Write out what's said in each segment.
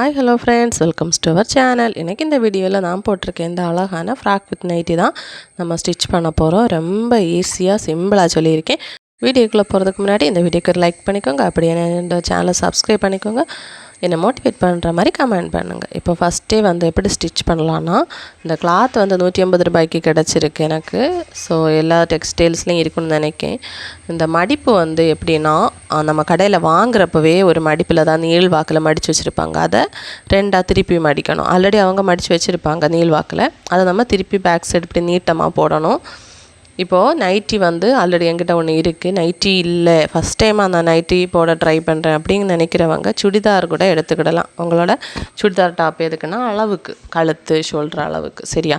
Hi hello friends welcomes to our channel இன்றைக்கி இந்த வீடியோவில் நான் போட்டிருக்கேன் இந்த அழகான ஃப்ராக் வித் நைட்டி தான் நம்ம ஸ்டிச் பண்ண போகிறோம் ரொம்ப ஈஸியாக சிம்பிளாக சொல்லியிருக்கேன். வீடியோக்குள்ளே போகிறதுக்கு முன்னாடி இந்த வீடியோக்கு லைக் பண்ணிக்கோங்க. அப்படியே இந்த சேனலை சப்ஸ்கிரைப் பண்ணிக்கோங்க. என்னை மோட்டிவேட் பண்ணுற மாதிரி கமெண்ட் பண்ணுங்கள் இப்போ ஃபஸ்ட்டே வந்து எப்படி ஸ்டிச் பண்ணலான்னா இந்த கிளாத் வந்து நூற்றி ஐம்பது ரூபாய்க்கு கிடச்சிருக்கு எனக்கு. ஸோ எல்லா டெக்ஸ்டைல்ஸ்லேயும் இருக்குன்னு நினைக்கேன். இந்த மடிப்பு வந்து எப்படின்னா நம்ம கடையில் வாங்குறப்பவே ஒரு மடிப்பில் தான் நீள் வாக்கில் மடித்து வச்சுருப்பாங்க. அதை ரெண்டாக திருப்பி மடிக்கணும். ஆல்ரெடி அவங்க மடித்து வச்சுருப்பாங்க நீள் வாக்கில். அதை நம்ம திருப்பி பேக் சைடு இப்படி நீட்டமாக போடணும். இப்போது நைட்டி வந்து ஆல்ரெடி என்கிட்ட ஒன்று இருக்குது நைட்டி இல்லை. ஃபஸ்ட் டைமாக நான் நைட்டி போட ட்ரை பண்ணுறேன் அப்படின்னு நினைக்கிறவங்க சுடிதார் கூட எடுத்துக்கிடலாம். உங்களோட சுடிதார் டாப் எதுக்குன்னா அளவுக்கு கழுத்து ஷோல்டர் அளவுக்கு. சரியா?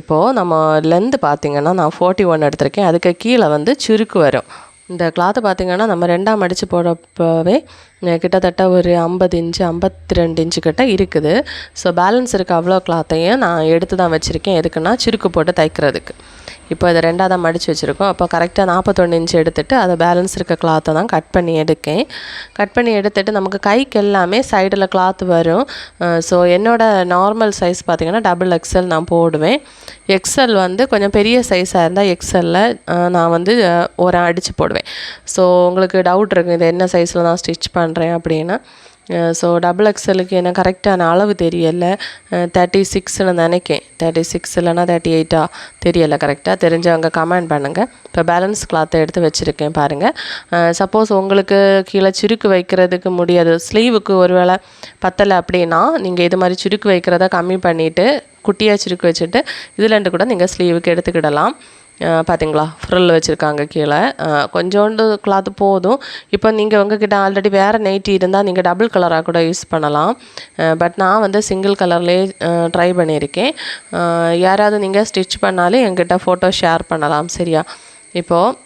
இப்போது நம்ம லென்த்து பார்த்திங்கன்னா நான் ஃபோர்ட்டி ஒன் எடுத்திருக்கேன். அதுக்கு கீழே வந்து சுருக்கு வரும். இந்த கிளாத்து பார்த்திங்கன்னா நம்ம ரெண்டாம் மடித்து போடப்பவே கிட்டத்தட்ட ஒரு ஐம்பது இன்ச்சு ஐம்பத்தி ரெண்டு இன்ச்சு கிட்ட இருக்குது. ஸோ பேலன்ஸ் இருக்க அவ்வளோ கிளாத்தையும் நான் எடுத்து தான் வச்சுருக்கேன். எதுக்குன்னா சுருக்கு போட்டு தைக்கிறதுக்கு. இப்போ இதை ரெண்டாக தான் மடித்து வச்சுருக்கோம். அப்போ கரெக்டாக நாற்பத்தொன்று இன்ச்சு எடுத்துகிட்டு அதை பேலன்ஸ் இருக்க கிளாத்தை தான் கட் பண்ணி எடுக்கேன். கட் பண்ணி எடுத்துகிட்டு நமக்கு கைக்கு எல்லாமே சைடில் கிளாத் வரும். ஸோ என்னோட நார்மல் சைஸ் பார்த்திங்கன்னா டபுள் எக்ஸல் நான் போடுவேன். எக்ஸல் வந்து கொஞ்சம் பெரிய சைஸாக இருந்தால் எக்ஸலில் நான் வந்து உரம் ஒரு அடித்து போடுவேன். ஸோ உங்களுக்கு டவுட் இருக்குது இது என்ன சைஸில் நான் ஸ்டிச் பண்ணுறேன் பண்ணுறேன் அப்படின்னா ஸோ டபுள் எக்ஸலுக்கு எனக்கு கரெக்டான அளவு தெரியலை. தேர்ட்டி சிக்ஸ்னு நினைக்கேன். தேர்ட்டி சிக்ஸ் இல்லைனா தேர்ட்டி எயிட்டா தெரியலை கரெக்டாக தெரிஞ்சவங்க கமெண்ட் பண்ணுங்கள் இப்போ பேலன்ஸ் கிளாத்தை எடுத்து வச்சுருக்கேன் பாருங்கள் சப்போஸ் உங்களுக்கு கீழே சுருக்கு வைக்கிறதுக்கு முடியாது. ஸ்லீவுக்கு ஒருவேளை பத்தலை அப்படின்னா நீங்கள் இது மாதிரி சுருக்கு வைக்கிறத கம்மி பண்ணிவிட்டு குட்டியாக சுருக்கு வச்சுட்டு இதுலேருந்து கூட நீங்கள் ஸ்லீவுக்கு எடுத்துக்கிடலாம். பார்த்தீங்களா ஃப்ரில் வச்சுருக்காங்க கீழே. கொஞ்சோண்டு கிளாத் போதும். இப்போ நீங்கள் உங்ககிட்ட ஆல்ரெடி வேறு நைட்டி இருந்தால் நீங்கள் டபுள் கலராக கூட யூஸ் பண்ணலாம். பட் நான் வந்து சிங்கிள் கலர்லேயே ட்ரை பண்ணியிருக்கேன். யாராவது நீங்கள் ஸ்டிச் பண்ணாலும் என்கிட்ட ஃபோட்டோ ஷேர் பண்ணலாம் சரியா? இப்போது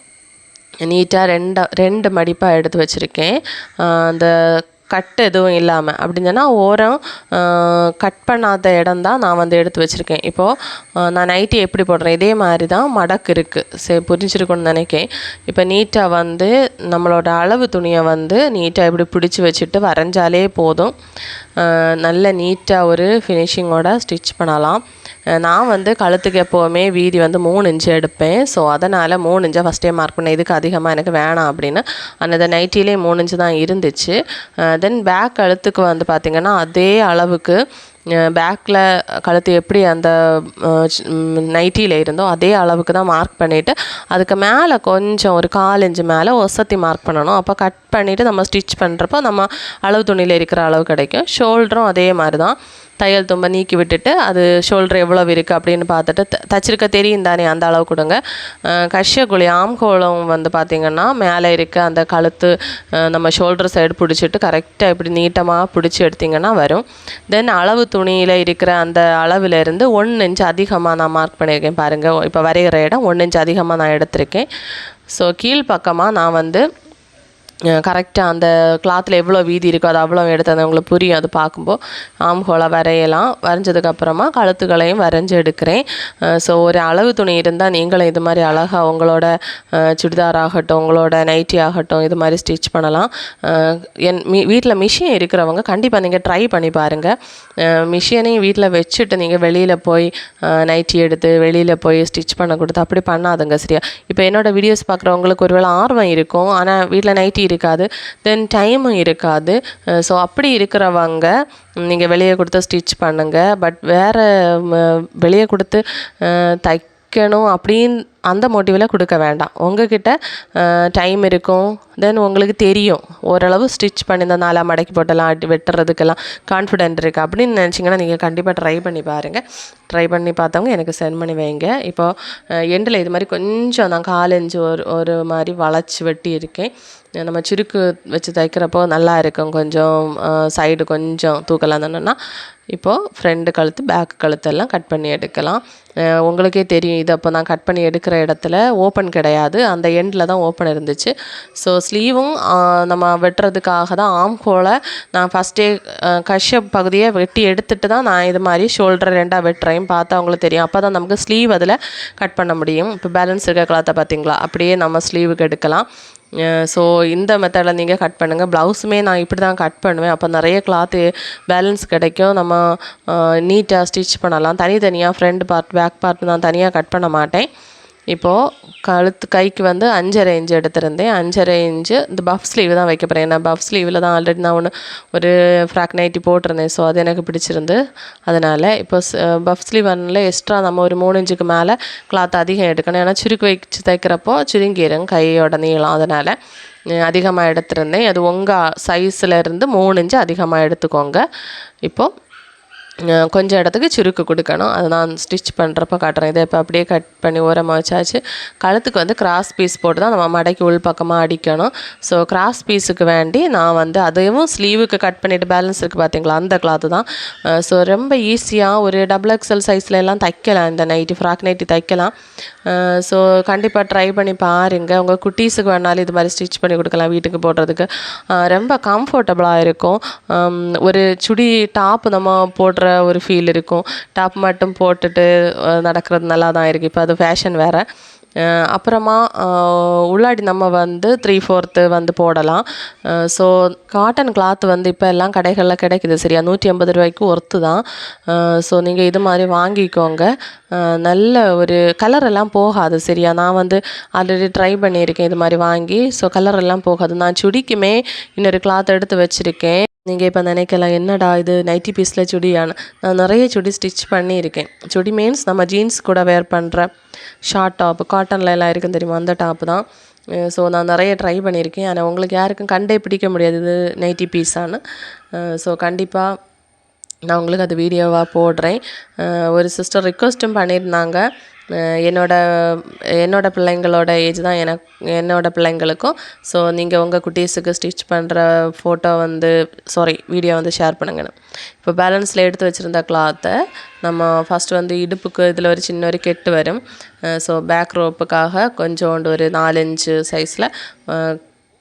நீட்டாக ரெண்டு ரெண்டு மடிப்பாக எடுத்து வச்சுருக்கேன். அந்த கட் எதுவும் இல்லாமல் அப்படின்னு சொன்னால் ஓரம் கட் பண்ணாத இடம் தான் நான் வந்து எடுத்து வச்சுருக்கேன். இப்போது நான் நைட்டி எப்படி போடுறேன்? இதே மாதிரி தான் மடக்கு இருக்குது சரி புரிஞ்சிருக்கும்னு நினைக்கேன் இப்போ நீட்டாக வந்து நம்மளோட அளவு துணியை வந்து நீட்டாக இப்படி பிடிச்சி வச்சுட்டு வரைஞ்சாலே போதும். நல்ல நீட்டாக ஒரு ஃபினிஷிங்கோட ஸ்டிச் பண்ணலாம். நான் வந்து கழுத்துக்கு எப்போவுமே வீதி வந்து மூணு இன்ச்சு எடுப்பேன். ஸோ அதனால் மூணு இன்ச்சை ஃபஸ்ட்டே மார்க் பண்ணேன். இதுக்கு அதிகமாக எனக்கு வேணாம் அப்படின்னு. அந்த நைட்டிலே மூணு இன்ச்சு தான் இருந்துச்சு. தென் பேக் கழுத்துக்கு வந்து பார்த்திங்கன்னா அதே அளவுக்கு பேக்கில் கழுத்து எப்படி அந்த நைட்டியில் இருந்தோ அதே அளவுக்கு தான் மார்க் பண்ணிவிட்டு அதுக்கு மேலே கொஞ்சம் ஒரு கால் இன்ச்சு மேலே ஒசத்தி மார்க் பண்ணணும். அப்போ கட் பண்ணிவிட்டு நம்ம ஸ்டிச் பண்ணுறப்போ நம்ம அளவு துணியில் இருக்கிற அளவு கிடைக்கும். ஷோல்டரும் அதே மாதிரி தான். தையல் தும்பை நீக்கி விட்டுட்டு அது ஷோல்டர் எவ்வளோ இருக்குது அப்படின்னு பார்த்துட்டு த- தச்சிருக்க தெரியும் தானே அந்த அளவு கொடுங்க. கஷ்யகுழி ஆம்கோளம் வந்து பார்த்திங்கன்னா மேலே இருக்க அந்த கழுத்து நம்ம ஷோல்டர் சைடு பிடிச்சிட்டு கரெக்டாக இப்படி நீட்டமாக பிடிச்சி எடுத்திங்கன்னா வரும். தென் அளவு துணியில் இருக்கிற அந்த அளவிலேருந்து ஒன்று இன்ச் அதிகமாக நான் மார்க் பண்ணியிருக்கேன் பாருங்கள் இப்போ வரைகிற இடம் ஒன்று இன்ச் அதிகமாக நான் எடுத்திருக்கேன். ஸோ கீழ்ப்பக்கமாக நான் வந்து கரெக்டாக அந்த கிளாத்தில் எவ்வளோ வீதி இருக்கோ அது அவ்வளோ எடுத்து அது உங்களுக்கு புரியும். அது பார்க்கும்போது ஆம் ஹோலை வரையலாம். வரைஞ்சதுக்கப்புறமா கழுத்துக்களையும் வரைஞ்சி எடுக்கிறேன். ஸோ ஒரு அளவு துணி இருந்தால் நீங்களும் இது மாதிரி அழகாக உங்களோட சுடிதார் ஆகட்டும் உங்களோட நைட்டி ஆகட்டும் இது மாதிரி ஸ்டிச் பண்ணலாம். என் மீ வீட்டில் மிஷின் இருக்கிறவங்க கண்டிப்பாக நீங்கள் ட்ரை பண்ணி பாருங்கள் மிஷினையும் வீட்டில் வச்சுட்டு நீங்கள் வெளியில் போய் நைட்டி எடுத்து வெளியில் போய் ஸ்டிச் பண்ண கொடுத்து அப்படி பண்ணாதுங்க சரியா? இப்போ என்னோடய வீடியோஸ் பார்க்குறவங்களுக்கு ஒருவேளை ஆர்வம் இருக்கும். ஆனால் வீட்டில் நைட்டி இருக்காது. தென் டைமும் இருக்காது. ஸோ அப்படி இருக்கிறவங்க நீங்கள் வெளியே கொடுத்து ஸ்டிச் பண்ணுங்கள் பட் வேறு வெளியே கொடுத்து தைக்கணும் அப்படின்னு அந்த மோட்டிவில் கொடுக்க வேண்டாம். உங்ககிட்ட டைம் இருக்கும். தென் உங்களுக்கு தெரியும். ஓரளவு ஸ்டிச் பண்ணி இந்த நாலாம் மடக்கி போட்டெல்லாம் அடி வெட்டுறதுக்கெல்லாம் கான்ஃபிடென்ட் இருக்குது அப்படின்னு நினச்சிங்கன்னா நீங்கள் கண்டிப்பாக ட்ரை பண்ணி பாருங்கள் ட்ரை பண்ணி பார்த்தவங்க எனக்கு சென்ட் பண்ணி வைங்க. இப்போது எண்டில் இது மாதிரி கொஞ்சம் நான் காலஞ்சு ஒரு ஒரு மாதிரி வளைச்சி வெட்டி இருக்கேன் நம்ம சுருக்கு வச்சு தைக்கிறப்போ நல்லா இருக்கும். கொஞ்சம் சைடு கொஞ்சம் தூக்கலாம் தானேன்னா இப்போது ஃப்ரண்ட் கழுத்து பேக் கழுத்தெல்லாம் கட் பண்ணி எடுக்கலாம். உங்களுக்கே தெரியும் இது அப்போ நான் கட் பண்ணி எடுக்கிற இடத்துல ஓப்பன் கிடையாது. அந்த எண்டில் தான் ஓப்பன் இருந்துச்சு. ஸோ ஸ்லீவும் நம்ம வெட்டுறதுக்காக தான் ஆம் கோலை நான் ஃபஸ்ட்டே கஷ்யப் பகுதியை வெட்டி எடுத்துட்டு தான் நான் இது மாதிரி ஷோல்டர் ரெண்டாக வெட்டுறேன். பார்த்தா அவங்களுக்கு தெரியும். அப்போ தான் நமக்கு ஸ்லீவ் அதில் கட் பண்ண முடியும். இப்போ பேலன்ஸ் இருக்க கிளாத்தை பார்த்தீங்களா? அப்படியே நம்ம ஸ்லீவுக்கு எடுக்கலாம். ஸோ இந்த மெத்தடில் நீங்கள் கட் பண்ணுங்கள் ப்ளவுஸுமே நான் இப்படி தான் கட் பண்ணுவேன். அப்போ நிறைய கிளாத்து பேலன்ஸ் கிடைக்கும். நம்ம நீட்டாக ஸ்டிச் பண்ணலாம். தனித்தனியாக ஃப்ரண்ட் பார்ட் பேக் பார்ட் நான் தனியாக கட் பண்ண மாட்டேன். இப்போது கழுத்து கைக்கு வந்து அஞ்சரை இன்ச்சு எடுத்திருந்தேன். அஞ்சரை இன்ச்சு இந்த பஃப் ஸ்லீவ் தான் வைக்க போகிறேன் ஏன்னா பஃப் ஸ்லீவில் தான் ஆல்ரெடி நான் ஒன்று ஒரு ஃப்ராக் நைட்டி போட்டிருந்தேன். ஸோ அது எனக்கு பிடிச்சிருந்து. அதனால் இப்போ பஃப் ஸ்லீவ் வரல எக்ஸ்ட்ரா நம்ம ஒரு மூணு இன்ச்சுக்கு மேலே கிளாத் அதிகம் எடுக்கணும். ஏன்னா சுருக்கு வச்சு தைக்கிறப்போ சுருங்கிடும் கையோட நீளம். அதனால் அதிகமாக எடுத்திருந்தேன். அது உங்கள் சைஸில் இருந்து மூணு இன்ச்சு அதிகமாக எடுத்துக்கோங்க. இப்போது கொஞ்சம் இடத்துக்கு சுருக்கு கொடுக்கணும். அதை நான் ஸ்டிச் பண்ணுறப்ப காட்டுறேன். இதை இப்போ அப்படியே கட் பண்ணி ஓரமாக வச்சாச்சு. கழுத்துக்கு வந்து கிராஸ் பீஸ் போட்டு தான் நம்ம மடக்கி உள் பக்கமாக அடிக்கணும். ஸோ கிராஸ் பீஸுக்கு வேண்டி நான் வந்து அதையும் ஸ்லீவுக்கு கட் பண்ணிவிட்டு பேலன்ஸ் இருக்குது பார்த்தீங்களா அந்த கிளாத்து தான். ஸோ ரொம்ப ஈஸியாக ஒரு டபுள் எக்ஸல் சைஸில் எல்லாம் தைக்கலாம். இந்த நைட்டி ஃப்ராக் நைட்டி தைக்கலாம். ஸோ கண்டிப்பாக ட்ரை பண்ணி பாருங்கள் உங்கள் குட்டீஸுக்கு வேணாலும் இது மாதிரி ஸ்டிச் பண்ணி கொடுக்கலாம் வீட்டுக்கு போடுறதுக்கு. ரொம்ப கம்ஃபர்டபுளாக இருக்கும். ஒரு சுடி டாப் நம்ம போடுற ஒரு ஃபீல் இருக்கும். டாப் மட்டும் போட்டுட்டு நடக்கிறது நல்லா தான் இருக்குது இப்போ அது ஃபேஷன் வேறு. அப்புறமா உள்ளாடி நம்ம வந்து த்ரீ ஃபோர்த்து வந்து போடலாம். ஸோ காட்டன் கிளாத் வந்து இப்போ எல்லாம் கடைகளில் கிடைக்குது. சரியா? நூற்றி ஐம்பது ரூபாய்க்கு ஒர்த்து தான். ஸோ நீங்கள் இது மாதிரி வாங்கிக்கோங்க. நல்ல ஒரு கலர் எல்லாம் போகாது. சரியா? நான் வந்து ஆல்ரெடி ட்ரை பண்ணியிருக்கேன் இது மாதிரி வாங்கி. ஸோ கலர் எல்லாம் போகாது. நான் சுடிக்குமே இன்னொரு கிளாத் எடுத்து வச்சுருக்கேன். நீங்கள் இப்போ நினைக்கலாம் என்னடா இது நைட்டி பீஸில் சுடியான நான் நிறைய சுடி ஸ்டிச் பண்ணியிருக்கேன். சுடி மீன்ஸ் நம்ம ஜீன்ஸ் கூட வேர் பண்ணுற ஷார்ட் டாப்பு காட்டனில் எல்லாம் இருக்கும் தெரியுமா? அந்த டாப்பு தான். ஸோ நான் நிறைய ட்ரை பண்ணியிருக்கேன். ஆனால் உங்களுக்கு யாருக்கும் கண்டே பிடிக்க முடியாது இது நைட்டி பீஸான்னு ஸோ கண்டிப்பாக நான் உங்களுக்கு அது வீடியோவாக போடுறேன். ஒரு சிஸ்டர் ரிக்வஸ்ட்டும் பண்ணியிருந்தாங்க. என்னோடய என்னோட என்னோட பிள்ளைங்களோட ஏஜ் தான் எனக்கு என்னோட பிள்ளைங்களுக்கும். ஸோ நீங்கள் உங்கள் குட்டீஸுக்கு ஸ்டிச் பண்ணுற ஃபோட்டோ வந்து சாரி வீடியோ வந்து ஷேர் பண்ணுங்கன்னு. இப்போ பேலன்ஸில் எடுத்து வச்சுருந்த கிளாத்தை நம்ம ஃபஸ்ட்டு வந்து இடுப்புக்கு இதில் ஒரு சின்ன ஒரு கெட்டு வரும். ஸோ பேக் ரோப்புக்காக கொஞ்சோண்டு ஒரு நாலஞ்சு சைஸில்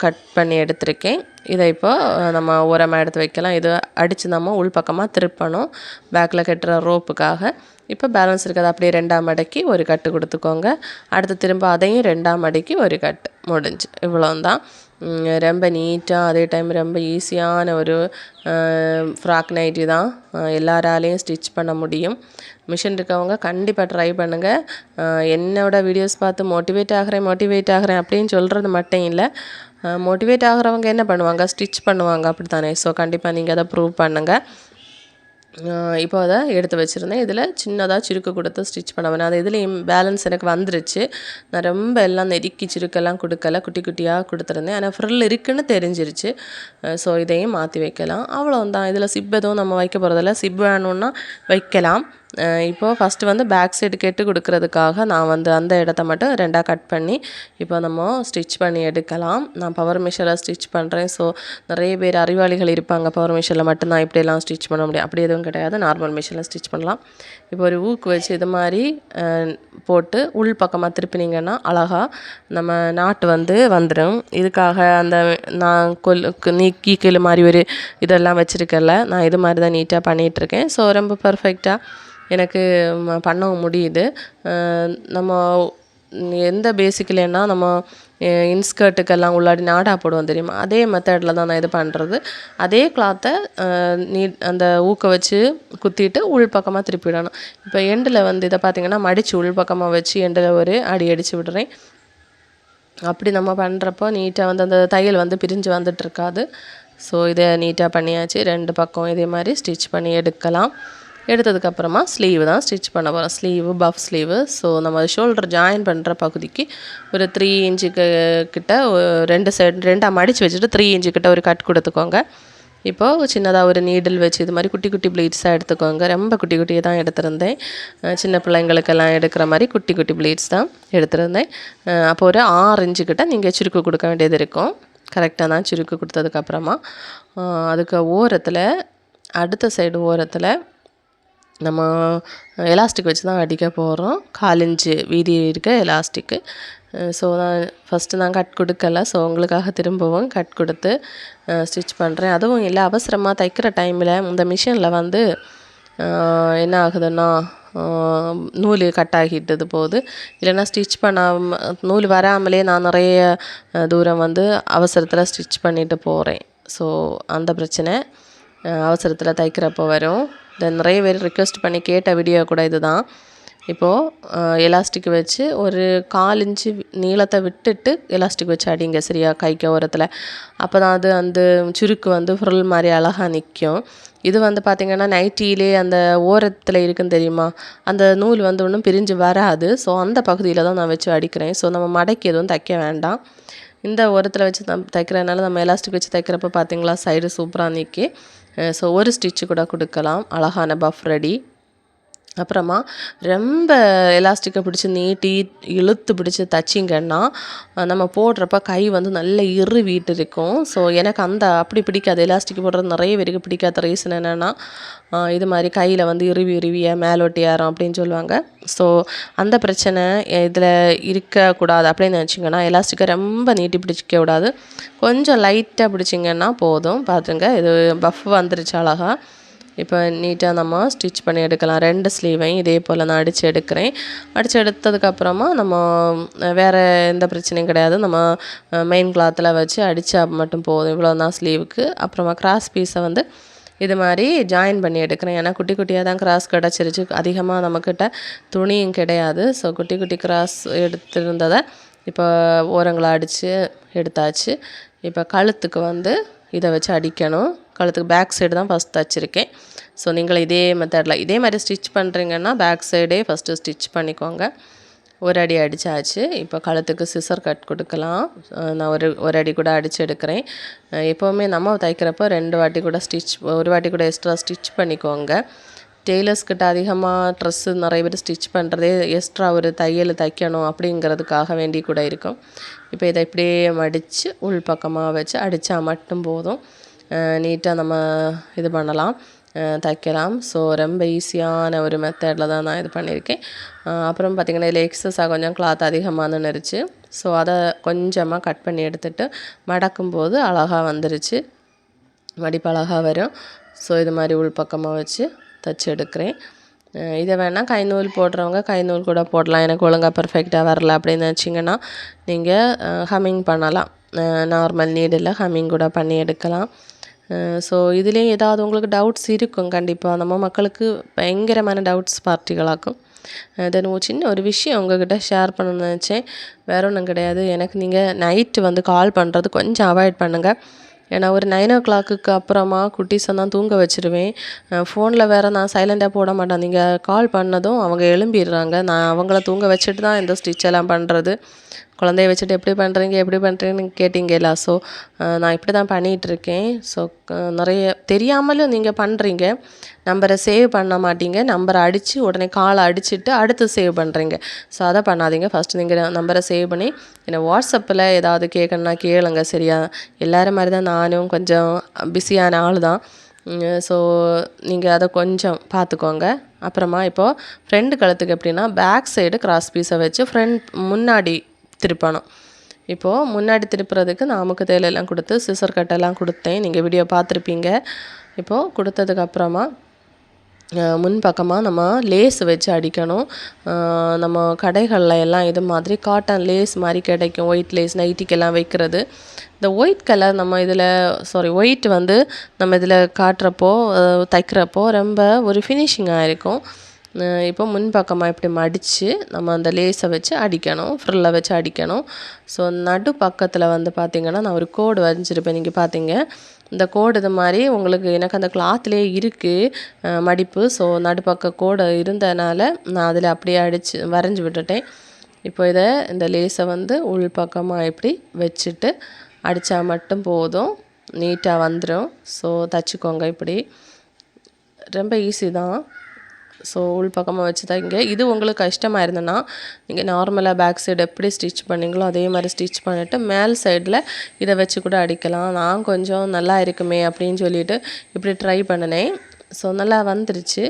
கட் பண்ணி எடுத்திருக்கேன். இதை இப்போது நம்ம ஓரமாக எடுத்து வைக்கலாம். இது அடித்து நம்ம உள் பக்கமாக திருப்பணும். பேக்கில் கட்டுற ரோப்புக்காக. இப்போ பேலன்ஸ் இருக்கிறது அப்படியே ரெண்டாம் மடக்கி ஒரு கட்டு கொடுத்துக்கோங்க. அடுத்து திரும்ப அதையும் ரெண்டாம் மடக்கி ஒரு கட்டு. முடிஞ்சு. இவ்வளோந்தான் ரொம்ப நீட்டாக அதே டைம் ரொம்ப ஈஸியான ஒரு ஃப்ராக் நைட்டி தான். எல்லாராலேயும் ஸ்டிச் பண்ண முடியும். மிஷின் இருக்கவங்க கண்டிப்பாக ட்ரை பண்ணுங்கள் என்னோட வீடியோஸ் பார்த்து மோட்டிவேட் ஆகிறேன் மோட்டிவேட் ஆகிறேன் அப்படின்னு சொல்கிறது மட்டும் இல்லை. மோட்டிவேட் ஆகிறவங்க என்ன பண்ணுவாங்க? ஸ்டிச் பண்ணுவாங்க. அப்படி தானே ஸோ கண்டிப்பாக நீங்கள் அதை ப்ரூவ் பண்ணுங்கள் இப்போ அதை எடுத்து வச்சுருந்தேன். இதில் சின்னதாக சுருக்கு கொடுத்து ஸ்டிச் பண்ண அது இதுலேயும் பேலன்ஸ் எனக்கு வந்துருச்சு. நான் ரொம்ப எல்லாம் நெருக்கி சுருக்கெல்லாம் கொடுக்கல. குட்டி குட்டியாக கொடுத்துருந்தேன். ஆனால் ஃப்ரில் இருக்குன்னு தெரிஞ்சிருச்சு. ஸோ இதையும் மாற்றி வைக்கலாம். அவ்வளோதான் இதில் சிப் எதுவும் நம்ம வைக்க போகிறதில்ல சிப் வேணும்னா வைக்கலாம். இப்போது ஃபஸ்ட்டு வந்து பேக் சைடு கெட்டு கொடுக்கறதுக்காக நான் வந்து அந்த இடத்த மட்டும் ரெண்டாக கட் பண்ணி இப்போ நம்ம ஸ்டிச் பண்ணி எடுக்கலாம். நான் பவர் மிஷினில் ஸ்டிச் பண்ணுறேன் ஸோ நிறைய பேர் அறிவாளிகள் இருப்பாங்க. பவர் மிஷினில் மட்டும்தான் இப்படியெல்லாம் ஸ்டிச் பண்ண முடியும். அப்படி எதுவும் கிடையாது. நார்மல் மிஷினில் ஸ்டிச் பண்ணலாம். இப்போ ஒரு ஊக்கு வச்சு இது மாதிரி போட்டு உள் பக்கமாக திருப்பினீங்கன்னா அழகாக நம்ம நாட்டு வந்து வந்துடும் இதுக்காக அந்த நான் கொல் நீ கீழே மாதிரி ஒரு இதெல்லாம் வச்சுருக்கல நான் இது மாதிரி தான் நீட்டாக பண்ணிகிட்ருக்கேன் ஸோ ரொம்ப பர்ஃபெக்டாக எனக்கு பண்ணவும் முடியுது. நம்ம எந்த பேசிக்லன்னா நம்ம இன்ஸ்கர்ட்டுக்கெல்லாம் உள்ளாடி நாடா போடுவோம் தெரியுமா? அதே மெத்தடில் தான் நான் இது பண்ணுறது அதே கிளாத்தை நீ அந்த ஊக்க வச்சு குத்திட்டு உள் பக்கமாக திருப்பிடணும் இப்போ எண்டில் வந்து இதை பார்த்தீங்கன்னா மடித்து உள் பக்கமாக வச்சு எண்டில் ஒரு அடி அடித்து விடுறேன். அப்படி நம்ம பண்ணுறப்போ நீட்டாக வந்து அந்த தையல் வந்து பிரிஞ்சு வந்துட்டுருக்காது ஸோ இதை நீட்டாக பண்ணியாச்சு. ரெண்டு பக்கம் இதே மாதிரி ஸ்டிச் பண்ணி எடுக்கலாம். எடுத்ததுக்கப்புறமா ஸ்லீவ் தான் ஸ்டிச் பண்ண போகிறோம் ஸ்லீவு பஃப் ஸ்லீவு ஸோ நம்ம ஷோல்டர் ஜாயின் பண்ணுற பகுதிக்கு ஒரு த்ரீ இன்ச்சுக்கு கிட்ட ரெண்டு சைடு ரெண்டாக மடித்து வச்சுட்டு த்ரீ இன்ச்சு கிட்ட ஒரு கட் கொடுத்துக்கோங்க. இப்போது சின்னதாக ஒரு நீடில் வச்சு இது மாதிரி குட்டி குட்டி ப்ளீட்ஸாக எடுத்துக்கோங்க. ரொம்ப குட்டி குட்டியை தான் எடுத்திருந்தேன். சின்ன பிள்ளைங்களுக்கெல்லாம் எடுக்கிற மாதிரி குட்டி குட்டி ப்ளீட்ஸ் தான் எடுத்திருந்தேன். அப்போ ஒரு ஆறு இன்ச்சு கிட்ட நீங்கள் சுருக்கு கொடுக்க வேண்டியது இருக்கும். கரெக்டாக தான் சுருக்கு கொடுத்ததுக்கப்புறமா. அதுக்கு ஓரத்தில் அடுத்த சைடு ஓரத்தில் நம்ம எலாஸ்டிக் வச்சு தான் அடிக்க போகிறோம் காலிஞ்சு வீதி இருக்க எலாஸ்டிக்கு ஸோ நான் ஃபஸ்ட்டு நான் கட் கொடுக்கல. ஸோ உங்களுக்காக திரும்பவும் கட் கொடுத்து ஸ்டிச் பண்ணுறேன் அதுவும் இல்லை அவசரமாக தைக்கிற டைமில் இந்த மிஷினில் வந்து என்ன ஆகுதுன்னா நூல் கட் ஆகிட்டது போகுது. இல்லைன்னா ஸ்டிச் பண்ணாமல் நூல் வராமலே நான் நிறைய தூரம் வந்து அவசரத்தில் ஸ்டிச் பண்ணிட்டு போகிறேன் ஸோ அந்த பிரச்சனை அவசரத்தில் தைக்கிறப்போ வரும். நிறைய பேர் ரிக்வெஸ்ட் பண்ணி கேட்ட வீடியோ கூட இதுதான். இப்போது எலாஸ்டிக் வச்சு ஒரு கால் இன்ச்சு நீளத்தை விட்டுட்டு எலாஸ்டிக் வச்சு அடிங்க சரியா கைக்கு ஓரத்தில். அப்போ தான் அது அந்த சுருக்கு வந்து ஃப்ரில் மாதிரி அழகாக நிற்கும் இது வந்து பார்த்திங்கன்னா நைட்டிலே அந்த ஓரத்தில் இருக்குன்னு தெரியுமா? அந்த நூல் வந்து ஒன்றும் பிரிஞ்சு வராது. ஸோ அந்த பகுதியில் தான் நான் வச்சு அடிக்கிறேன். ஸோ நம்ம மடக்கி எதுவும் தைக்க வேண்டாம். இந்த ஓரத்தில் வச்சு தம் தைக்கிறதுனால நம்ம எலாஸ்டிக் வச்சு தைக்கிறப்ப பார்த்திங்களா சைடு சூப்பராக நிற்கி ஸோ ஒரு ஸ்டிச்சு கூட கொடுக்கலாம். அழகான பஃப் ரெடி அப்புறமா ரொம்ப எலாஸ்டிக்கை பிடிச்சி நீட்டி இழுத்து பிடிச்சி தைச்சிங்கன்னா நம்ம போடுறப்ப கை வந்து நல்ல இறுவிட்டு இருக்கும். ஸோ எனக்கு அந்த அப்படி பிடிக்காது. எலாஸ்டிக் போடுறது நிறைய பேருக்கு பிடிக்காத ரீசன் என்னென்னா இது மாதிரி கையில் வந்து இறுவி இறுவிய மேலோட்டியாரம் ஏறும் அப்படின்னு சொல்லுவாங்க. ஸோ அந்த பிரச்சனை இதில் இருக்கக்கூடாது அப்படின்னு நினச்சிங்கன்னா எலாஸ்டிக்கை ரொம்ப நீட்டி பிடிச்சிக்க கூடாது. கொஞ்சம் லைட்டாக பிடிச்சிங்கன்னா போதும். பார்த்துங்க இது பஃப் வந்துருச்சு அழகாக இப்போ நீட்டாக நம்ம ஸ்டிச் பண்ணி எடுக்கலாம். ரெண்டு ஸ்லீவையும் இதே போல் நான் அடித்து எடுக்கிறேன். அடித்து எடுத்ததுக்கப்புறமா நம்ம வேறு எந்த பிரச்சனையும் கிடையாது. நம்ம மெயின் கிளாத்தில் வச்சு அடித்தா மட்டும் போதும். இவ்வளோ தான் ஸ்லீவுக்கு அப்புறமா கிராஸ் பீஸை வந்து இது மாதிரி ஜாயின் பண்ணி எடுக்கிறேன். ஏன்னா குட்டி குட்டியாக தான் கிராஸ் கிடச்சிருச்சு. அதிகமாக நம்மக்கிட்ட துணியும் கிடையாது. ஸோ குட்டி குட்டி கிராஸ் எடுத்திருந்ததை இப்போ ஓரங்களை அடித்து எடுத்தாச்சு. இப்போ கழுத்துக்கு வந்து இதை வச்சு அடிக்கணும். கழுத்துக்கு பேக் சைடு தான் ஃபஸ்ட் தச்சிருக்கேன். ஸோ நீங்கள் இதே மெத்தடில் இதே மாதிரி ஸ்டிச் பண்ணுறீங்கன்னா பேக் சைடே ஃபஸ்ட்டு ஸ்டிச் பண்ணிக்கோங்க. ஒரு அடி அடித்தாச்சு இப்போ கழுத்துக்கு சிசர் கட் கொடுக்கலாம். நான் ஒரு ஒரு அடி கூட அடித்து எடுக்கிறேன். எப்போவுமே நம்ம தைக்கிறப்போ ரெண்டு வாட்டி கூட ஸ்டிச் ஒரு வாட்டி கூட எக்ஸ்ட்ரா ஸ்டிச் பண்ணிக்கோங்க. டெய்லர்ஸ்கிட்ட அதிகமாக ட்ரெஸ்ஸு நிறைய பேர் ஸ்டிச் பண்ணுறதே எக்ஸ்ட்ரா ஒரு தையல் தைக்கணும் அப்படிங்கிறதுக்காக வேண்டி கூட இருக்கும். இப்போ இதை இப்படியே மடித்து உள் பக்கமாக வச்சு அடித்தா மட்டும் போதும். நீட்டாக நம்ம இது பண்ணலாம். தைக்கலாம். ஸோ ரொம்ப ஈஸியான ஒரு மெத்தடில் தான் நான் இது பண்ணியிருக்கேன் அப்புறம் பார்த்திங்கன்னா இதில் எக்ஸஸாக கொஞ்சம் கிளாத் அதிகமாக நின்றுச்சு ஸோ அதை கொஞ்சமாக கட் பண்ணி எடுத்துட்டு மடக்கும்போது அழகாக வந்துருச்சு. மடிப்பு அழகாக வரும். ஸோ இது மாதிரி உள்பக்கமாக வச்சு தச்சு எடுக்கிறேன். இதை வேணால் கை நூல் போடுறவங்க கை நூல் கூட போடலாம். எனக்கு ஒழுங்காக பர்ஃபெக்டாக வரல அப்படின்னு வச்சிங்கன்னா நீங்கள் ஹம்மிங் பண்ணலாம். நார்மல் நீடில் ஹம்மிங் கூட பண்ணி எடுக்கலாம். ஸோ இதுலேயும் ஏதாவது உங்களுக்கு டவுட்ஸ் இருக்கும் கண்டிப்பாக நம்ம மக்களுக்கு பயங்கரமான டவுட்ஸ் பார்ட்டிகளாக்கும் தென் ஒரு சின்ன ஒரு விஷயம் உங்ககிட்ட ஷேர் பண்ணணும்னு நினச்சேன். வேற ஒன்றும் கிடையாது. எனக்கு நீங்கள் நைட்டு வந்து கால் பண்ணுறது கொஞ்சம் அவாய்ட் பண்ணுங்கள் ஏன்னா ஒரு நைன் ஓ கிளாக்குக்கு அப்புறமா குட்டீஸை தான் தூங்க வச்சிருவேன். ஃபோனில் வேறு நான் சைலண்டாக போட மாட்டேன். நீங்கள் கால் பண்ணதும் அவங்க எழும்பிடுறாங்க. நான் அவங்கள தூங்க வச்சுட்டு தான் இந்த ஸ்டிச் எல்லாம் பண்ணுறது குழந்தைய வச்சுட்டு எப்படி பண்ணுறீங்க எப்படி பண்ணுறீங்கன்னு கேட்டிங்கல்ல. ஸோ நான் இப்படி தான் பண்ணிகிட்ருக்கேன் ஸோ நிறைய தெரியாமலும் நீங்கள் பண்ணுறீங்க நம்பரை சேவ் பண்ண மாட்டீங்க. நம்பரை அடித்து உடனே காலை அடிச்சுட்டு அடுத்து சேவ் பண்ணுறீங்க ஸோ அதை பண்ணாதீங்க. ஃபஸ்ட்டு நீங்கள் நம்பரை சேவ் பண்ணி என்னை வாட்ஸ்அப்பில் ஏதாவது கேட்கணுன்னா கேளுங்க சரியா? எல்லோரும் மாதிரி தான் நானும் கொஞ்சம் பிஸியான ஆள் தான் ஸோ நீங்கள் அதை கொஞ்சம் பார்த்துக்கோங்க. அப்புறமா இப்போது ஃப்ரெண்டு கழுத்துக்கு எப்படின்னா பேக் சைடு கிராஸ் பீஸை வச்சு ஃப்ரண்ட் முன்னாடி திருப்பணும். இப்போது முன்னாடி திருப்புறதுக்கு நான் அமுக்கு கொடுத்து சிசர் கட்டெல்லாம் கொடுத்தேன் நீங்கள் வீடியோ பார்த்துருப்பீங்க. இப்போது கொடுத்ததுக்கப்புறமா முன்பக்கமாக நம்ம லேஸ் வச்சு அடிக்கணும். நம்ம கடைகளில் எல்லாம் இது மாதிரி காட்டன் லேஸ் மாதிரி கிடைக்கும். ஒயிட் லேஸ் நைட்டிக்கெல்லாம் வைக்கிறது. இந்த ஒயிட் கலர் நம்ம இதில் சாரி ஒயிட் வந்து நம்ம இதில் காட்டுறப்போ தைக்கிறப்போ ரொம்ப ஒரு ஃபினிஷிங்காக இருக்கும். இப்போ முன்பக்கமாக இப்படி மடித்து நம்ம அந்த லேஸை வச்சு அடிக்கணும் ஃப்ரில்லை வச்சு அடிக்கணும். ஸோ நடு பக்கத்தில் வந்து பார்த்திங்கன்னா நான் ஒரு கோடு வரைஞ்சிருப்பேன். நீங்கள் பார்த்தீங்க இந்த கோடு இது மாதிரி உங்களுக்கு எனக்கு அந்த கிளாத்லேயே இருக்குது மடிப்பு. ஸோ நடுப்பக்க கோடு இருந்ததுனால நான் அதில் அப்படியே அடித்து வரைஞ்சி விட்டுட்டேன். இப்போ இதை இந்த லேஸை வந்து உள் பக்கமாக இப்படி வச்சுட்டு அடித்தா மட்டும் போதும். நீட்டாக வந்துடும் ஸோ தச்சுக்கோங்க இப்படி. ரொம்ப ஈஸி தான். ஸோ உள் பக்கமாக வச்சு தைங்க இது உங்களுக்கு கஷ்டமாக இருந்ததுன்னா நீங்கள் நார்மலாக பேக் சைடு எப்படி ஸ்டிச் பண்ணீங்களோ அதே மாதிரி ஸ்டிச் பண்ணிவிட்டு மேல் சைடில் இதை வச்சு கூட அடிக்கலாம். நான் கொஞ்சம் நல்லா இருக்குமே அப்படின்னு சொல்லிட்டு இப்படி ட்ரை பண்ணினேன். ஸோ நல்லா வந்துருச்சு.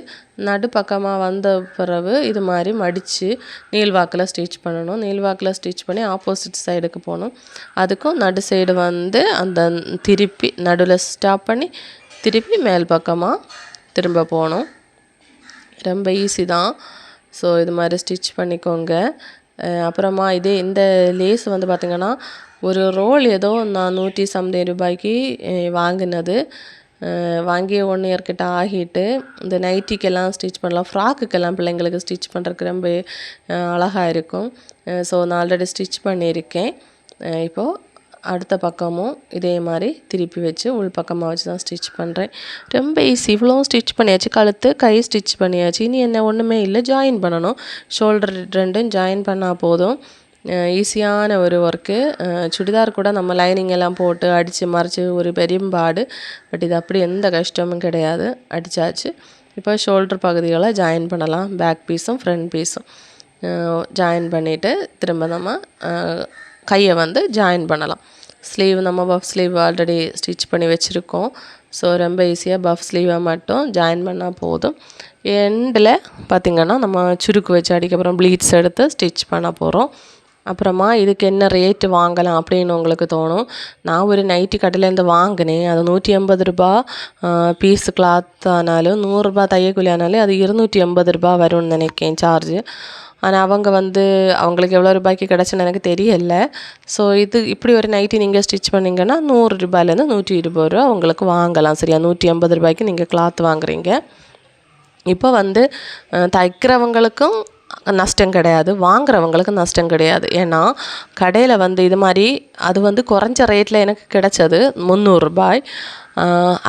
நடு பக்கமாக வந்த பிறகு இது மாதிரி மடித்து நீள்வாக்கில் ஸ்டிச் பண்ணணும். நீள்வாக்கில் ஸ்டிச் பண்ணி ஆப்போசிட் சைடுக்கு போகணும். அதுக்கும் நடு சைடு வந்து அந்த திருப்பி நடுவில் ஸ்டாப் பண்ணி திருப்பி மேல் பக்கமாக திரும்ப போகணும். ரொம்ப ஈஸி தான். ஸோ இது மாதிரி ஸ்டிச் பண்ணிக்கோங்க. அப்புறமா இதே இந்த லேஸ் வந்து பார்த்திங்கன்னா ஒரு ரோல் ஏதோ நான் நூற்றி சம்திங் ரூபாய்க்கு வாங்கினது. வாங்கி ஒன் இயர்கிட்ட ஆகிட்டு இந்த நைட்டிக்கெல்லாம் ஸ்டிச் பண்ணலாம். ஃப்ராக்குக்கெல்லாம் பிள்ளைங்களுக்கு ஸ்டிச் பண்ணுறதுக்கு ரொம்ப அழகாக அழகா இருக்கும். ஸோ நான் ஆல்ரெடி ஸ்டிச் பண்ணியிருக்கேன். இப்போது அடுத்த பக்கமும் இதே மாதிரி திருப்பி வச்சு உள் பக்கமாக வச்சு தான் ஸ்டிச் பண்ணுறேன் ரொம்ப ஈஸி இவ்வளோ ஸ்டிச் பண்ணியாச்சு. கழுத்து கை ஸ்டிச் பண்ணியாச்சு. இனி என்ன ஒன்றுமே இல்லை. ஜாயின் பண்ணணும். ஷோல்டர் ரெண்டும் ஜாயின் பண்ணால் போதும். ஈஸியான ஒரு ஒர்க்கு சுடிதார் கூட நம்ம லைனிங் எல்லாம் போட்டு அடித்து மறைச்சி ஒரு பெரியம்பாடு. பட் இது அப்படி எந்த கஷ்டமும் கிடையாது. அடித்தாச்சு இப்போ ஷோல்டர் பகுதிகளை ஜாயின் பண்ணலாம். பேக் பீஸும் ஃப்ரண்ட் பீஸும் ஜாயின் பண்ணிவிட்டு திரும்ப நம்ம கையை வந்து ஜாயின் பண்ணலாம். ஸ்லீவ் நம்ம பஃப் ஸ்லீவ் ஆல்ரெடி ஸ்டிச் பண்ணி வச்சுருக்கோம். ஸோ ரொம்ப ஈஸியாக பஃப் ஸ்லீவை மட்டும் ஜாயின் பண்ணால் போதும். எண்டில் பார்த்திங்கன்னா நம்ம சுருக்கு வச்சு அடிக்கப்புறம் ப்ளீட்ஸ் எடுத்து ஸ்டிச் பண்ண போகிறோம் அப்புறமா இதுக்கு என்ன ரேட்டு வாங்கலாம் அப்படின்னு உங்களுக்கு தோணும். நான் ஒரு நைட்டி கடையிலேருந்து வாங்கினேன். அது நூற்றி எண்பது ரூபா பீஸ் கிளாத் ஆனாலும் நூறுரூபா தையக்கூலி ஆனாலும் அது இருநூற்றி எண்பது ரூபா வரும்னு நினைக்கிறேன் சார்ஜு ஆனால் அவங்க வந்து அவங்களுக்கு எவ்வளோ ரூபாய்க்கு கிடச்சுன்னு எனக்கு தெரியல. ஸோ இது இப்படி ஒரு நைட்டி நீங்கள் ஸ்டிச் பண்ணிங்கன்னா நூறு ரூபாயிலேருந்து நூற்றி இருபது ரூபா உங்களுக்கு வாங்கலாம் சரியா? நூற்றி ஐம்பது ரூபாய்க்கு நீங்கள் கிளாத் வாங்குறீங்க. இப்போ வந்து தைக்கிறவங்களுக்கும் நஷ்டம் கிடையாது. வாங்குறவங்களுக்கு நஷ்டம் கிடையாது. ஏன்னா கடையில் வந்து இது மாதிரி அது வந்து குறைஞ்ச ரேட்டில் எனக்கு கிடைச்சது. முந்நூறுரூபாய்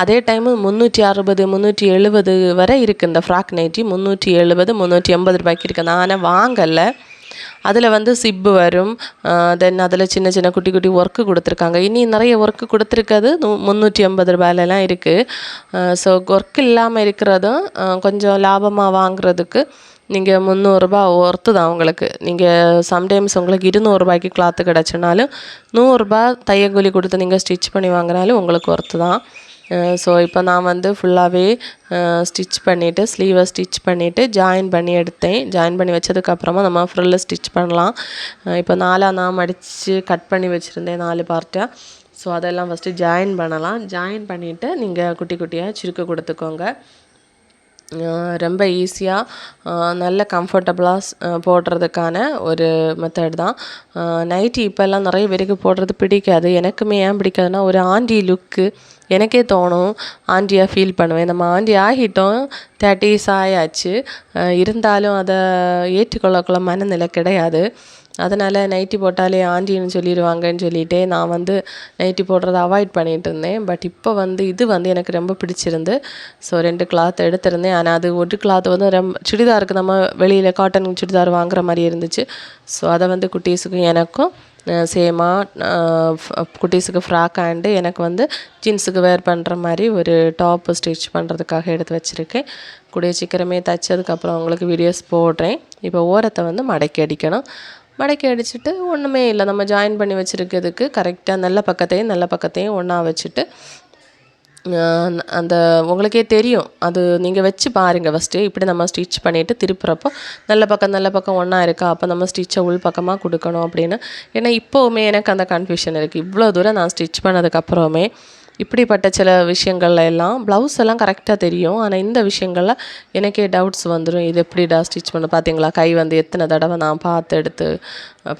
அதே டைமு முந்நூற்றி அறுபது முந்நூற்றி எழுபது வரை இருக்குது இந்த ஃப்ராக் நைட்டி முந்நூற்றி எழுபது முந்நூற்றி எண்பது ரூபாய்க்கு இருக்குது நான் ஆனால் வாங்கலை. அதில் வந்து சிப்பு வரும். தென் அதில் சின்ன சின்ன குட்டி குட்டி ஒர்க்கு கொடுத்துருக்காங்க. இனி நிறைய ஒர்க்கு கொடுத்துருக்கிறது முந்நூற்றி ஐம்பது ரூபாயிலலாம் இருக்குது ஸோ ஒர்க் இல்லாமல் இருக்கிறதும் கொஞ்சம் லாபமாக வாங்குறதுக்கு நீங்கள் முந்நூறுரூபா ஒர்த்து தான் உங்களுக்கு. நீங்கள் சம்டைம்ஸ் உங்களுக்கு இருநூறுபாய்க்கு கிளாத்து கிடச்சினாலும் நூறுரூபா தையக்கூலி கொடுத்து நீங்கள் ஸ்டிச் பண்ணி வாங்கினாலும் உங்களுக்கு ஒர்த்து தான். ஸோ இப்போ நான் வந்து ஃபுல்லாகவே ஸ்டிச் பண்ணிவிட்டு ஸ்லீவை ஸ்டிச் பண்ணிவிட்டு ஜாயின் பண்ணி எடுத்தேன். ஜாயின் பண்ணி வச்சதுக்கப்புறமா நம்ம ஃப்ரில்லு ஸ்டிச் பண்ணலாம். இப்போ நாலாக நான் மடித்து கட் பண்ணி வச்சுருந்தேன் நாலு பார்ட்டாக ஸோ அதெல்லாம் ஃபஸ்ட்டு ஜாயின் பண்ணலாம். ஜாயின் பண்ணிவிட்டு நீங்கள் குட்டி குட்டியாக சுருக்கு கொடுத்துக்கோங்க. ரொம்ப ஈஸியாக நல்ல கம்ஃபர்டபுளாக போடுறதுக்கான ஒரு மெத்தட் தான். நைட்டி இப்போல்லாம் நிறைய பேருக்கு போடுறது பிடிக்காது. எனக்குமே ஏன் பிடிக்காதுன்னா ஒரு ஆண்டி லுக்கு எனக்கே தோணும். ஆண்டியாக ஃபீல் பண்ணுவேன். நம்ம ஆண்டி ஆகிட்டோம் தேர்ட்டிஸ் ஆயாச்சு. இருந்தாலும் அதை ஏற்றுக்கொள்ளக்குள்ள மனநிலை கிடையாது. அதனால் நைட்டி போட்டாலே ஆண்டின்னு சொல்லிடுவாங்கன்னு சொல்லிட்டு நான் வந்து நைட்டி போடுறத அவாய்ட் பண்ணிகிட்டு இருந்தேன். பட் இப்போ வந்து இது வந்து எனக்கு ரொம்ப பிடிச்சிருந்து ஸோ ரெண்டு கிளாத் எடுத்திருந்தேன். ஆனால் அது ஒரு கிளாத் வந்து ரொம்ப சுடிதாருக்கு நம்ம வெளியில் காட்டன் சுடிதார் வாங்குற மாதிரி இருந்துச்சு. ஸோ அதை வந்து குட்டீஸுக்கும் எனக்கும் சேமாக குட்டீஸுக்கு ஃப்ராக் அண்டு எனக்கு வந்து ஜீன்ஸுக்கு வேர் பண்ணுற மாதிரி ஒரு டாப்பு ஸ்டிச் பண்ணுறதுக்காக எடுத்து வச்சுருக்கேன். கூடிய சீக்கிரமே தைச்சதுக்கப்புறம் உங்களுக்கு வீடியோஸ் போடுறேன். இப்போ ஓரத்தை வந்து மடக்கி அடிக்கணும். மடக்கி அடிச்சுட்டு ஒன்றுமே இல்லை. நம்ம ஜாயின் பண்ணி வச்சுருக்கிறதுக்கு கரெக்டாக நல்ல பக்கத்தையும் நல்ல பக்கத்தையும் ஒன்றா வச்சுட்டு அந்த உங்களுக்கே தெரியும். அது நீங்கள் வச்சு பாருங்கள் ஃபஸ்ட்டு இப்படி நம்ம ஸ்டிச் பண்ணிவிட்டு திருப்புறப்போ நல்ல பக்கம் நல்ல பக்கம் ஒன்றா இருக்கா? அப்போ நம்ம ஸ்டிச்சை உள் பக்கமாக கொடுக்கணும் அப்படின்னு. ஏன்னா இப்போவுமே எனக்கு அந்த கன்ஃபியூஷன் இருக்குது இவ்வளோ தூரம் நான் ஸ்டிச் பண்ணதுக்கப்புறமே இப்படிப்பட்ட சில விஷயங்கள்ல எல்லாம் ப்ளவுஸ் எல்லாம் கரெக்டாக தெரியும். ஆனால் இந்த விஷயங்கள்ல எனக்கே டவுட்ஸ் வந்துடும் இது எப்படிடா ஸ்டிச் பண்ண பார்த்தீங்களா கை வந்து எத்தனை தடவை நான் பார்த்து எடுத்து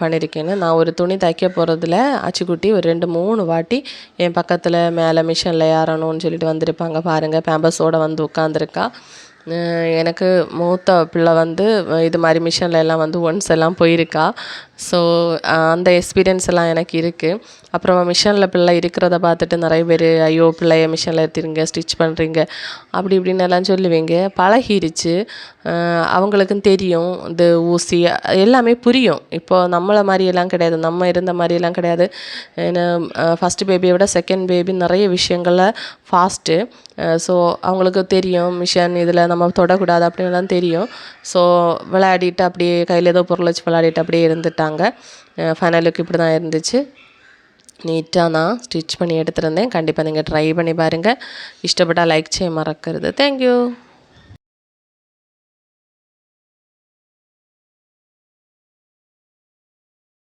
பண்ணியிருக்கேன்னு நான் ஒரு துணி தைக்க போகிறதுல அச்சுக்குட்டி ஒரு ரெண்டு மூணு வாட்டி என் பக்கத்தில் மேலே மிஷினில் ஏறணும்னு சொல்லிட்டு வந்திருப்பாங்க. பாருங்கள் பேம்பஸோடு வந்து உட்காந்துருக்கா எனக்கு மூத்த பிள்ளை வந்து இது மாதிரி மிஷினில் எல்லாம் வந்து ஒன்ஸ் எல்லாம் போயிருக்கா. ஸோ அந்த எக்ஸ்பீரியன்ஸ் எல்லாம் எனக்கு இருக்குது அப்புறம் மிஷினில் பிள்ளை இருக்கிறத பார்த்துட்டு நிறைய பேர் ஐயோ பிள்ளைய மிஷினில் ஏற்றிருங்க ஸ்டிச் பண்ணுறீங்க அப்படி இப்படின்னு எல்லாம் சொல்லுவீங்க. பழகிருச்சு. அவங்களுக்கும் தெரியும். இது ஊசி எல்லாமே புரியும். இப்போது நம்மளை மாதிரியெல்லாம் கிடையாது. நம்ம இருந்த மாதிரியெல்லாம் கிடையாது. ஏன்னா ஃபஸ்ட்டு பேபியை விட செகண்ட் பேபி நிறைய விஷயங்களில் ஃபாஸ்ட்டு ஸோ அவங்களுக்கு தெரியும் மிஷன் இதில் நம்ம தொடக்கூடாது அப்படின்லாம் தெரியும். ஸோ விளையாடிட்டு அப்படியே கையில் ஏதோ பொருள் வச்சு விளையாடிட்டு அப்படியே இருந்துட்டாங்க. ஃபைனலுக்கு இப்படி தான் இருந்துச்சு. நீட்டாக நான் ஸ்டிச் பண்ணி எடுத்திருந்தேன். கண்டிப்பாக நீங்கள் ட்ரை பண்ணி பாருங்கள் இஷ்டப்பட்டால் லைக் செய்ய மறக்கிறது. தேங்க்யூ